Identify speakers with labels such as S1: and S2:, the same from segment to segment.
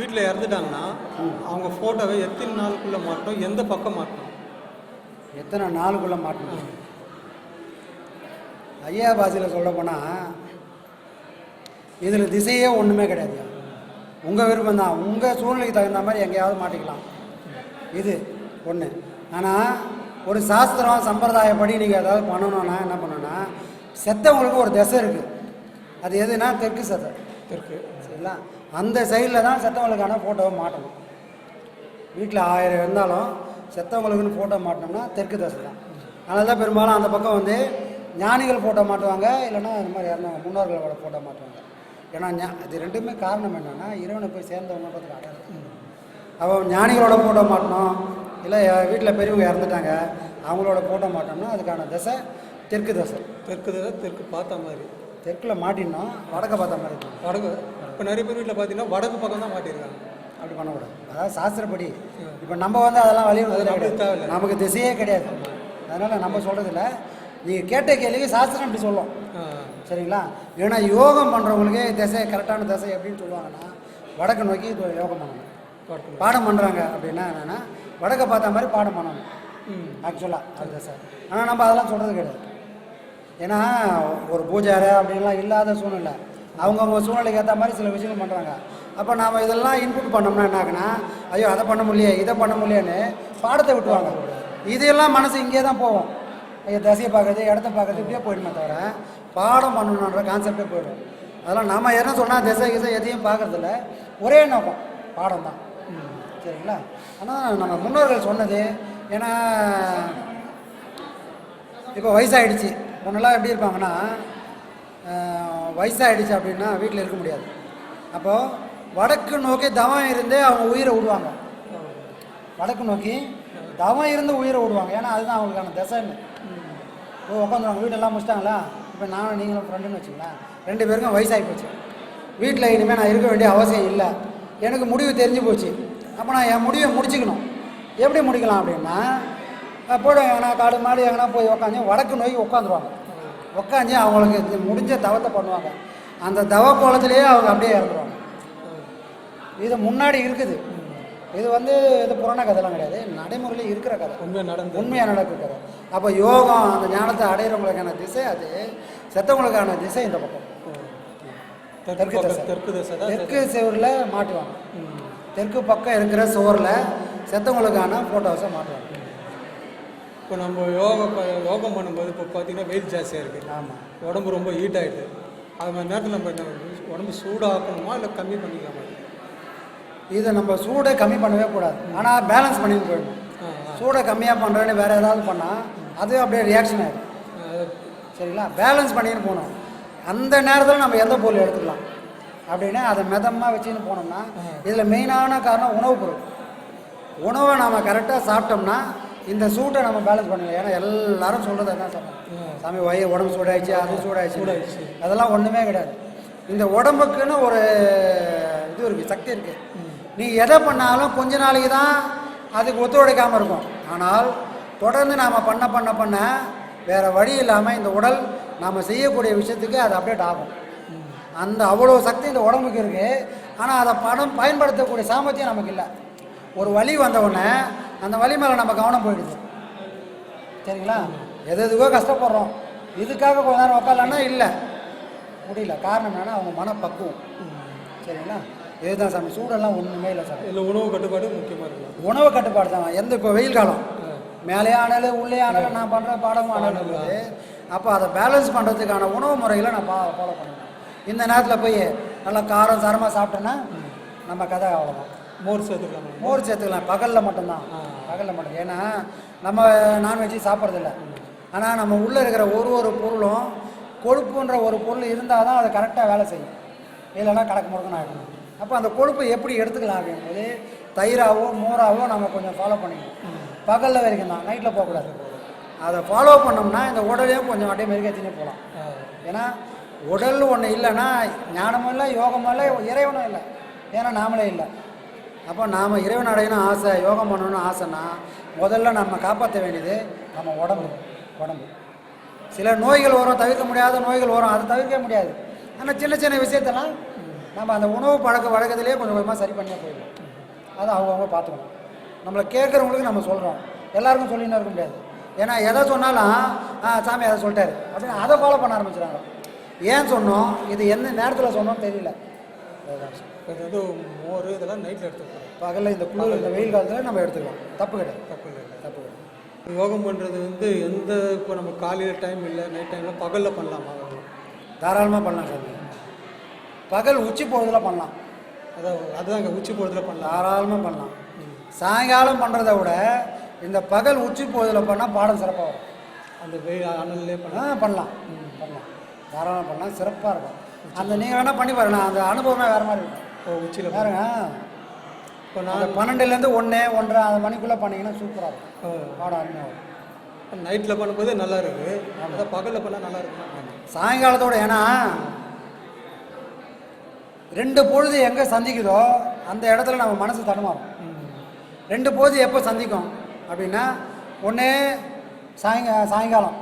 S1: வீட்டில் இறந்துட்டாங்கன்னா அவங்க ஃபோட்டோவை எத்தனை நாளுக்குள்ளே மாட்டோம்? எந்த பக்கம் மாட்டோம்?
S2: எத்தனை நாளுக்குள்ளே மாட்டணும் ஐயா பாஷையில் சொல்ல போனால் இதில் திசையே ஒன்றுமே கிடையாது. உங்கள் விருப்பம் தான் உங்கள் சூழ்நிலைக்கு தகுந்த மாதிரி எங்கேயாவது மாட்டிக்கலாம். இது ஒன்று ஆனால் ஒரு சாஸ்திரம் சம்பிரதாயப்படி நீங்கள் ஏதாவது பண்ணணும்னா என்ன பண்ணணும்னா செத்தவங்களுக்கு ஒரு திசை இருக்குது அது எதுனா தெற்கு சதை.
S1: தெற்கு
S2: சரிங்களா? அந்த சைடில் தான் செத்தவங்களுக்கான ஃபோட்டோவை மாட்டணும். வீட்டில் ஆயிரம் இருந்தாலும் செத்தவங்களுக்குன்னு ஃபோட்டோ மாட்டினோம்னா தெற்கு தசை தான். அதனால தான் பெரும்பாலும் அந்த பக்கம் வந்து ஞானிகள் ஃபோட்டோ மாட்டுவாங்க இல்லைன்னா இந்த மாதிரி இறந்தவங்க முன்னோர்களோட ஃபோட்டோ மாட்டுவாங்க. ஏன்னா ஞா- இது ரெண்டுமே காரணம் என்னென்னா இறைவனை போய் சேர்ந்தவங்கன்றதுக்கு அடையாளம் அவன் ஞானிகளோட ஃபோட்டோ மாட்டணும் இல்லை வீட்டில் பெரியவங்க இறந்துட்டாங்க அவங்களோட ஃபோட்டோ மாட்டோம்னா அதுக்கான தசை தெற்கு தசை.
S1: தெற்கு தசை தெற்கு பார்த்த மாதிரி.
S2: தெற்கில் மாட்டினோம் வடக்க பார்த்த மாதிரி இருக்கும்
S1: வடக்கு இப்போ நிறைய பேர் வீட்டில் பார்த்தீங்கன்னா வடக்கு பக்கம் தான் மாட்டியிருக்காங்க.
S2: அப்படி பண்ணக்கூடாது. அதாவது சாஸ்திரப்படி. இப்போ நம்ம வந்து அதெல்லாம். கிடையாது. நமக்கு திசையே கிடையாது. அதனால் நம்ம சொல்கிறதில்ல நீங்கள் கேட்ட கேள்விக்கு சாஸ்திரம் இப்படி சொல்லும். சரிங்களா? ஏன்னா யோகம் பண்ணுறவங்களுக்கு திசை கரெக்டான திசை எப்படின்னு சொல்லுவாங்கன்னா வடக்கு நோக்கி யோகம் பண்ணணும். பாடம் பண்ணுறாங்க அப்படின்னா என்னென்னா வடக்க பார்த்த மாதிரி பாடம் பண்ணணும்.
S1: ம்.
S2: ஆக்சுவலாக அது திசை. ஆனால் நம்ம அதெல்லாம் சொல்கிறது கிடையாது. ஏன்னா ஒரு பூஜாரை அப்படின்லாம் இல்லாத சூழ்நிலை. அவங்கவுங்க சூழ்நிலைக்கு ஏற்ற மாதிரி சில விஷயங்கள் பண்ணுறாங்க அப்போ நாம் இதெல்லாம் இன்புட் பண்ணோம்னா என்ன ஐயோ அதை பண்ண முடியலையே இதை பண்ண முடியலையேன்னு பாடத்தை விட்டுவாங்க இதெல்லாம் மனசு இங்கே தான் போவோம் ஐயோ தசையை பார்க்குறது இடத்த பார்க்குறது இப்படியே போயிடுமே தவிர பாடம் பண்ணணுன்ற கான்செப்டே போயிடும். அதெல்லாம் நம்ம என்ன சொன்னால் திசை கிசை எதையும் பார்க்கறதில்ல. ஒரே நோக்கம் பாடம் தான். சரிங்களா? ஆனால் நம்ம முன்னோர்கள் சொன்னது ஏன்னா இப்போ வயசாயிடுச்சு. முன்னெல்லாம் எப்படி இருப்பாங்கன்னா வயசாகிடுச்சு வயசாயிடுச்சு அப்படின்னா வீட்டில் இருக்க முடியாது. அப்போது வடக்கு நோக்கி தவம் இருந்தே அவங்க உயிரை விடுவாங்க. வடக்கு நோக்கி தவம் இருந்து உயிரை விடுவாங்க. ஏன்னா அதுதான் அவங்களுக்கான திசைன்னு ஓ உட்காந்துருவாங்க வீடெல்லாம் முடிச்சிட்டாங்களா? இப்போ நானும் நீங்களும் ஃப்ரெண்டுன்னு வச்சுங்களேன் ரெண்டு பேருக்கும் வயசாகி போச்சு. வீட்டில் இனிமேல் நான் இருக்க வேண்டிய அவசியம் இல்லை. எனக்கு முடிவு தெரிஞ்சு போச்சு. அப்போ நான் என் முடிவை முடிச்சுக்கணும். எப்படி முடிக்கலாம் அப்படின்னா போய்டும் எங்கன்னா காடு மாடு எங்கன்னா போய் உக்காந்து வடக்கு நோக்கி உட்காந்துருவாங்க உட்காந்து அவங்களுக்கு இது முடிஞ்ச தவத்தை பண்ணுவாங்க. அந்த தவ கோலத்திலேயே அவங்க அப்படியே இறந்துருவாங்க. இது முன்னாடி இருக்குது. இது வந்து இது புராண கதைலாம் கிடையாது. நடைமுறையில் இருக்கிற கதை.
S1: உண்மையாக நடந்து
S2: உண்மையாக நடக்குது அப்போ யோகம் அந்த ஞானத்தை அடையிறவங்களுக்கான திசை அது. செத்தவங்களுக்கான திசை இந்த பக்கம்.
S1: தெற்கு
S2: தெற்கு.
S1: தெற்கு
S2: சுவரில் மாட்டுவாங்க. தெற்கு பக்கம் இருக்கிற சுவரில் செத்தவங்களுக்கான ஃபோட்டோஸை மாட்டுவாங்க.
S1: இப்போ நம்ம யோகா ப- யோகம் பண்ணும்போது இப்போ பார்த்தீங்கன்னா வெயில் ஜாஸ்தியாக இருக்குது
S2: ஆமாம்
S1: உடம்பு ரொம்ப ஹீட் ஆகிடுது அது மாதிரி நேரத்தில் நம்ம என்ன உடம்பு சூடாக்கணுமா இல்லை கம்மி பண்ணிக்கலாமா?
S2: இதை நம்ம சூடை கம்மி பண்ணவே கூடாது. ஆனால் பேலன்ஸ் பண்ணிட்டு போயிடணும். சூடை கம்மியாக பண்ணுறேன்னு வேறு ஏதாவது பண்ணால் அது அப்படியே ரியாக்ஷன் ஆகிடும் சரிங்களா? பேலன்ஸ் பண்ணின்னு போகணும். அந்த நேரத்தில் நம்ம எந்த பொருள் எடுத்துக்கலாம்? அப்படின்னு அதை மிதமாக வச்சுன்னு போனோம்னா இதில் மெயினான காரணம் உணவுப் பொருள். உணவை நாம் கரெக்டாக சாப்பிட்டோம்னா இந்த சூட்டை நம்ம பேலன்ஸ் பண்ணுவோம் ஏன்னா எல்லாரும் சொல்கிறது என்ன சாமி சாமி வய உடம்பு சூடாயிடுச்சு அது சூடாயிடுச்சு.
S1: சூடாயிடுச்சு.
S2: அதெல்லாம் ஒன்றுமே கிடையாது. இந்த உடம்புக்குன்னு ஒரு இது இருக்குது சக்தி இருக்குது நீ எதை பண்ணாலும் கொஞ்ச நாளைக்கு தான் அதுக்கு ஒத்துழைக்காமல் இருக்கும். ஆனால் தொடர்ந்து நாம் பண்ண பண்ண பண்ண வேறு வழி இல்லாமல் இந்த உடல் நாம் செய்யக்கூடிய விஷயத்துக்கு அது அப்டேட் ஆகும். அந்த அவ்வளோ சக்தி இந்த உடம்புக்கு இருக்குது ஆனால் அதை பணம் பயன்படுத்தக்கூடிய சாமர்த்தியம் நமக்கு இல்லை. ஒரு வலி வந்த உடனே அந்த வலி மேலே நம்ம கவனம் போயிடுது. சரிங்களா? எது எதுக்கோ கஷ்டப்படுறோம். இதுக்காக கொஞ்ச நேரம் உட்காரலன்னா இல்லை. முடியல. காரணம் என்னன்னா அவங்க மனப்பக்குவம். சரிங்களா? இதுதான் சாமி. சூடெல்லாம் ஒன்றுமே இல்லை சாமி.
S1: இல்லை உணவு கட்டுப்பாடு முக்கியமாக இருக்கலாம்
S2: உணவு கட்டுப்பாடு தான். எந்த இப்போ வெயில் காலம். மேலே ஆனாலும் உள்ளே ஆனாலும் நான் பண்ணுற பாடமும் ஆனாலும் அப்போ அதை பேலன்ஸ் பண்ணுறதுக்கான உணவு முறைகளை நான் பா ஃபாலோ பண்ணுவேன். இந்த நேரத்தில் போய் நல்லா காரம் சாரமாக சாப்பிட்டேன்னா நம்ம கதை அவ்வளோதான்
S1: மோர் சேர்த்துக்கலாமா.
S2: மோர் சேர்த்துக்கலாம். பகலில் மட்டும்தான்.
S1: ஆ.
S2: பகலில் மட்டும். ஏன்னா நம்ம நான்வெஜ் சாப்பிட்றதில்ல. ஆனால் நம்ம உள்ளே இருக்கிற ஒரு ஒரு பொருளும் கொழுப்புன்ற ஒரு பொருள் இருந்தால் தான் அது கரெக்டாக வேலை செய்யும். இல்லைன்னா கணக்கு முடக்கணும் ஆகிடும் அப்போ அந்த கொழுப்பை எப்படி எடுத்துக்கலாம் அப்படிங்கும்போது தயிராவோ மோராவோ நம்ம கொஞ்சம் ஃபாலோ பண்ணிக்கணும். பகலில் வரைக்கும் தான். நைட்டில் போகக்கூடாது. அதை ஃபாலோ பண்ணோம்னா இந்த உடலையும் கொஞ்சம் அப்படியே மெருகேற்றினே போகலாம். ஏன்னா உடல் ஒன்று இல்லைன்னா ஞானமும் இல்லை யோகமும் இல்லை இறைவனும் இல்லை. ஏன்னா நாமளே இல்லை. அப்போ நாம் இறைவன் அடையணும் ஆசை யோகம் பண்ணணும்னு ஆசைன்னா முதல்ல நம்ம காப்பாற்ற வேண்டியது நம்ம உடம்பு உடம்பு. சில நோய்கள் வரும் தவிர்க்க முடியாத நோய்கள் வரும் அதை தவிர்க்க முடியாது. ஆனால் சின்ன சின்ன விஷயத்தெல்லாம் நம்ம அந்த உணவு பழக்க வழக்கத்திலே கொஞ்சம் கொஞ்சமாக சரி பண்ணியே போயிடும். அதை அவங்கவுங்க பார்த்துக்கணும். நம்மளை கேட்குறவங்களுக்கு நம்ம சொல்கிறோம் எல்லாருக்கும் சொல்லின்னு இருக்க முடியாது. ஏன்னா எதை சொன்னாலும் சாமி அதை சொல்லிட்டாரு. அப்படின்னு அதை ஃபாலோ பண்ண ஆரம்பிச்சிடுறாங்க. ஏன் சொன்னோம்? இது எந்த நேரத்தில் சொன்னோம்னு தெரியல.
S1: இப்போ ஏதோ மோர் இதெல்லாம் நைட்டில் எடுத்துக்கிறோம்
S2: பகலில் இந்த குளிர் இந்த வெயில் காலத்தில் நம்ம எடுத்துக்கலாம். தப்பு கிடையாது.
S1: தப்பு இல்லை.
S2: தப்பு கிடையாது.
S1: யோகம் பண்ணுறது வந்து எந்த இப்போ நம்ம காலையில் டைம் இல்லை நைட் டைமில் பகலில் பண்ணலாமா?
S2: தாராளமாக பண்ணலாம் சாமி பகல் உச்சி பொழுதுல பண்ணலாம்.
S1: அதான் அதுதாங்க உச்சி பொழுதுல பண்ணலாம்.
S2: தாராளமாக பண்ணலாம். சாயங்காலம் பண்ணுறத விட இந்த பகல் உச்சி பொழுதுல பண்ணால் பாடம் சிறப்பாக வரும்.
S1: அந்த வெயில் அனல்லே
S2: ஆ
S1: பண்ணலாம்.
S2: பண்ணலாம். பண்ணலாம். தாராளமாக பண்ணலாம். சிறப்பாக இருக்கும். அந்த நீங்கள் வேணால் பண்ணி பாருங்க அந்த அனுபவமே வேறு மாதிரி இருக்கும்
S1: இப்போ உச்சியில்
S2: பாருங்க
S1: இப்போ நான்
S2: பன்னெண்டுலேருந்து ஒன்று ஒன்றரை அந்த மணிக்குள்ளே பண்ணீங்கன்னா சூப்பராக இருக்கும். பாடம் அருமையாக
S1: நைட்டில் பண்ணும்போது நல்லா இருக்கு. அதான் பகலில் பண்ணால் நல்லா இருக்கும்
S2: சாயங்காலத்தோட ஏன்னா ரெண்டு பொழுது எங்கே சந்திக்குதோ அந்த இடத்துல நம்ம மனசு தடுமாறும். ரெண்டு பொழுது எப்போ சந்திக்கும்? அப்படின்னா ஒன்று சாயங்கா சாயங்காலம்.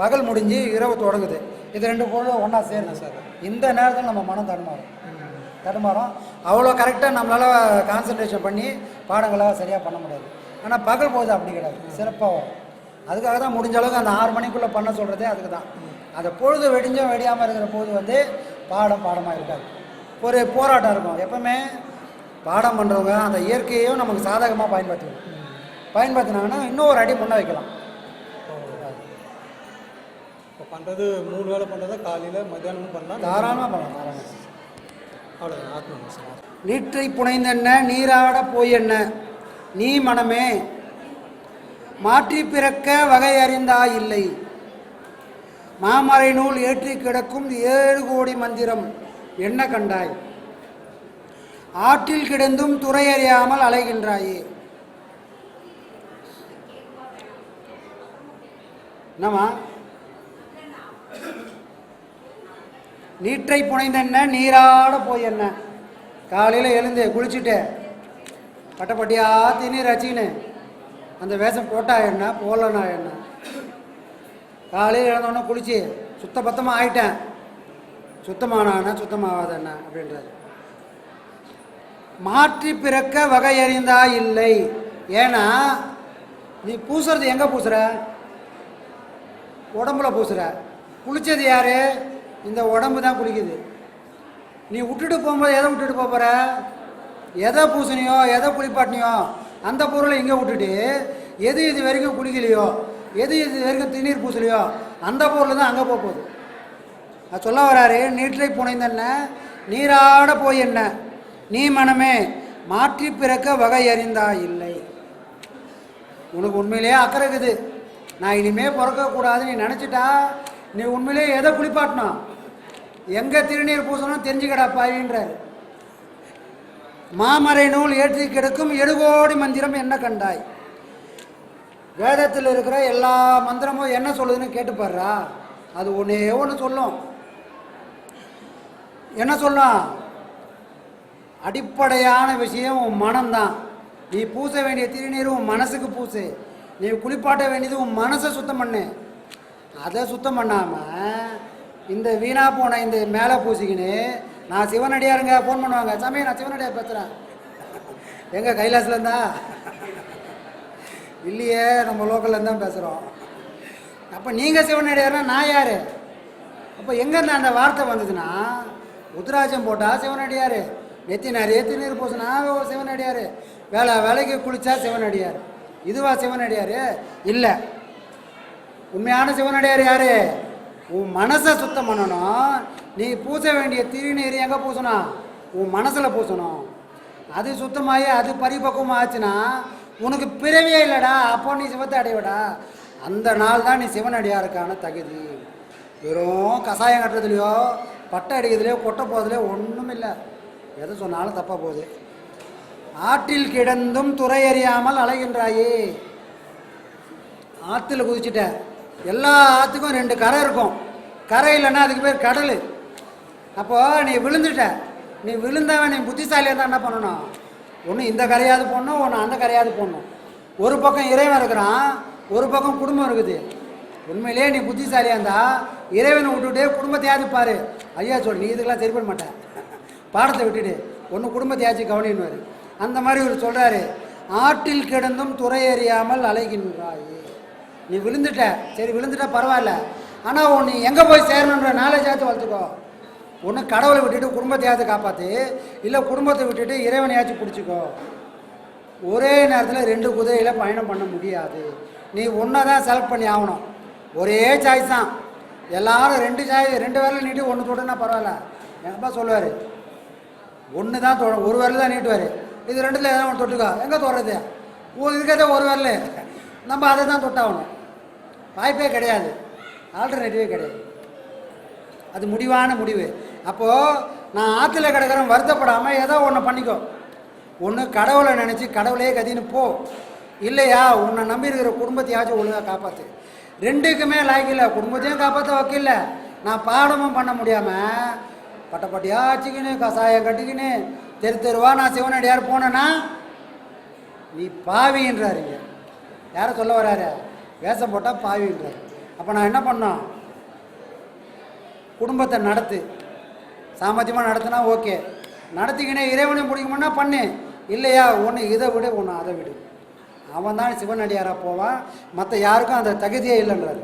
S2: பகல் முடிஞ்சு இரவு தொடங்குது. இது ரெண்டு பொழுது ஒன்றா சேரணும்
S1: சார்.
S2: இந்த நேரத்தில் நம்ம மனம் தடுமாறும். தடுமாறும். அவ்வளோ கரெக்டாக நம்மளால் கான்சன்ட்ரேஷன் பண்ணி பாடங்களாக சரியாக பண்ண முடியாது. ஆனால் பகல் பொழுது அப்படி கிடையாது. சிறப்பாக வரும் அதுக்காக தான் முடிஞ்ச அளவுக்கு அந்த ஆறு மணிக்குள்ளே பண்ண சொல்கிறதே அதுக்கு தான். அந்த பொழுது வெடிஞ்சும் வெடியாமல் இருக்கிற போது வந்து பாடம் பாடமாக இருக்காது. ஒரு போராட்டம் இருக்கும். எப்பவுமே பாடம் பண்ணுறவங்க அந்த இயற்கையையும் நமக்கு சாதகமாக பயன்படுத்தணும் பயன்படுத்தினாங்கன்னா இன்னும் ஒரு அடி முன்னே வைக்கலாம்.
S1: பண்ணுறது மூணு வேளை பண்ணுறதா காலையில் மத்தியானமும் பண்ணலாம்.
S2: தாராளமாக பண்ணலாம் தாராளமாக
S1: அவ்வளோதான் ஆத்மா சார்
S2: நீற்றை புனைந்தென்ன நீராட போயென்ன? நீ மனமே மாற்றி பிறக்க வகை அறிந்தா இல்லை மாமறை நூல் ஏற்றி கிடக்கும் ஏழு கோடி மந்திரம். என்ன கண்டாய்? ஆற்றில் கிடந்தும் துறையறியாமல் அலைகின்றாயே. என்னம்மா? நீற்றை புனைந்தென்ன நீராட போய் என்ன காலையில் எழுந்து குளிச்சுட்டு பட்டப்பட்டியா திணீர் அச்சின்னு அந்த வேஷம் போட்டா என்ன போடலனா என்ன. காலையில் எழுந்தோடனே குளிச்சு சுத்த பத்தமாக ஆயிட்டேன். சுத்தமானான சுத்தமாகாத என்ன அப்படின்றது. மாற்றி பிறக்க வகை அறிந்தா இல்லை. ஏன்னா நீ பூசுறது எங்கே பூசுகிற உடம்புல பூசுகிற குளிச்சது யார்? இந்த உடம்பு தான் குளிக்குது. நீ விட்டுட்டு போகும்போது எதை விட்டுட்டு போகிற எதை பூசணியோ எதை குளிப்பாட்டினியோ அந்த பொருளை இங்கே விட்டுட்டு எது இது வரைக்கும் குளிக்கலையோ எது இது வரைக்கும் திண்ணீர் பூசலையோ அந்த பொருள் தான் அங்கே போக போகுது. அது சொல்ல வராரு நீற்றை புனைந்தென்ன நீராட போய் என்ன? நீ மனமே மாற்றி பிறக்க வகை அறிந்தா இல்லை. உனக்கு உண்மையிலேயே அக்கறை இருக்குது. நான் இனிமே பிறக்கக்கூடாதுன்னு நீ நினச்சிட்டா நீ உண்மையிலேயே எதை குளிப்பாட்டினா? எங்கே திருநீர் பூசணும் தெரிஞ்சுக்கடா பாயின்றார். மாமறை நூல் ஏற்றி கிடக்கும் எடுகோடி மந்திரம் என்ன கண்டாய்? வேதத்தில் இருக்கிற எல்லா மந்திரமும் என்ன சொல்லுதுன்னு கேட்டு அது ஒன்றே ஒன்று சொல்லும். என்ன சொல்லும் அடிப்படையான விஷயம் உன் மனம்தான். நீ பூச வேண்டிய திருநீர் உன் மனசுக்கு பூசு. நீ குளிப்பாட்ட வேண்டியது உன் மனசை சுத்தம் பண்ணு. அதை சுத்தம் பண்ணாமல் இந்த வீணா போன இந்த மேலே பூசிக்கின்னு நான் சிவனடியாருங்க ஃபோன் பண்ணுவாங்க. சாமி நான் சிவனடியார் பேசுகிறேன் எங்கே கைலாஸ்லேருந்தா இல்லையே நம்ம லோக்கல்லேருந்து தான் பேசுகிறோம் அப்போ நீங்கள் சிவனடியார்னா நான் யார்? அப்போ எங்கேருந்து அந்த வார்த்தை வந்ததுன்னா உத்ராஜம் போட்டால் சிவனடியார். நெத்தி நிறைய நீர் பூசினா சிவனடியார். வேலை வேலைக்கு குளித்தா சிவனடியார். இதுவா சிவனடியார்? இல்லை. உண்மையான சிவனடியார் யாரு? உன் மனசை சுத்தம் பண்ணணும். நீ பூச வேண்டிய திருநீர் எங்கே பூசணும்? உன் மனசில் பூசணும். அது சுத்தமாகி அது பரிபக்குவமாக ஆச்சுன்னா உனக்கு பிறவியே இல்லைடா. அப்போ நீ சிவத்தை அடைவடா. அந்த நாள் தான் நீ சிவனடியாருக்கான தகுதி. வெறும் கஷாயம் கட்டுறதுலையோ பட்டை அடிக்கிறதுலையோ கொட்டை போகிறதுலையோ ஒன்றும் இல்லை. எது சொன்னாலும் தப்பாக போகுது. ஆற்றில் கிடந்தும் துறை அறியாமல் அலைகின்றாயே. ஆற்றுல குதிச்சிட்டேன் எல்லா ஆற்றுக்கும் ரெண்டு கரை இருக்கும். கரை இல்லைன்னா அதுக்கு பேர் கடல். அப்போது நீ விழுந்துட்ட. நீ விழுந்தவன் நீ புத்திசாலியாக தான் என்ன பண்ணணும்? ஒன்று இந்த கரையாவது போடணும் ஒன்று அந்த கரையாவது போடணும். ஒரு பக்கம் இறைவன் இருக்கிறான் ஒரு பக்கம் குடும்பம் இருக்குது. உண்மையிலேயே நீ புத்திசாலியாக இருந்தால் இறைவனை விட்டுட்டே குடும்பத்தையாவது பாரு ஐயா சொல் நீ இதுக்கெல்லாம் சரி பண்ண மாட்டேன். பாடத்தை விட்டுட்டு ஒன்று குடும்பத்தையாச்சும் கவனின்னுவார் அந்த மாதிரி இவர் சொல்கிறாரு ஆற்றில் கிடந்தும் துறை அறியாமல் அலைகின்றாயே. நீ விழுந்துட்ட. சரி விழுந்துட்டா பரவாயில்ல. ஆனால் உன் நீ எங்கே போய் சேரணுன்ற நாலேஜாச்சும் வளர்த்துக்கோ. ஒன்று கடவுளை விட்டுட்டு குடும்பத்தையாவது காப்பாற்று இல்லை குடும்பத்தை விட்டுட்டு இறைவனையாச்சும் பிடிச்சிக்கோ. ஒரே நேரத்தில் ரெண்டு குதிரையில் பயணம் பண்ண முடியாது. நீ ஒன்றை தான் செலக்ட் பண்ணி ஆகணும். ஒரே சாய்ஸ் தான். எல்லாரும் ரெண்டு சாய் ரெண்டு விரல் நீட்டி ஒன்று தொடனா பரவாயில்ல. எங்கள் அப்பா சொல்லுவார் ஒன்று தான் தொட ஒரு விரல் தான் நீட்டுவார். இது ரெண்டுல எதாவது ஒன்று தொட்டுக்கோ. எங்கே தொடுறது? ஓ இருக்கிறதே ஒரு விரல். நம்ம அதை தான் தொட்டாகணும். வாய்ப்பே கிடையாது. ஆல்டர்னேட்டிவே கிடையாது. அது முடிவான முடிவு. அப்போது நான் ஆற்றுல கிடக்கிறேன் வருத்தப்படாமல் ஏதோ ஒன்று பண்ணிக்கோ. ஒன்று கடவுளை நினச்சி கடவுளே கதின்னு போ. இல்லையா? உன்னை நம்பி இருக்கிற குடும்பத்தையாச்சும் ஒழுங்காக காப்பாற்று ரெண்டுக்குமே லாய்க்கில்ல குடும்பத்தையும் காப்பாற்ற வக்கில்ல. நான் பாடமும் பண்ண முடியாமல் பட்டப்பட்டியாச்சிக்கின்னு கசாயம் கட்டிக்கின்னு தெரு தெருவா நான் சிவனடியார் போனேன்னா நீ பாவின்றாருங்க. யாரை சொல்ல வராரு? வேஷம் போட்டால் பாவின்றாரு அப்போ நான் என்ன பண்ணோம்? குடும்பத்தை நடத்து. சாமர்த்தியமாக நடத்தினா ஓகே. நடத்திக்கினே இறைவனையும் பிடிக்குமுன்னா பண்ணு. இல்லையா? ஒன்று இதை விடு ஒன்று அதை விடு. அவன் தான் சிவனடியாராக போவான். மற்ற யாருக்கும் அந்த தகுதியே இல்லைன்றாரு.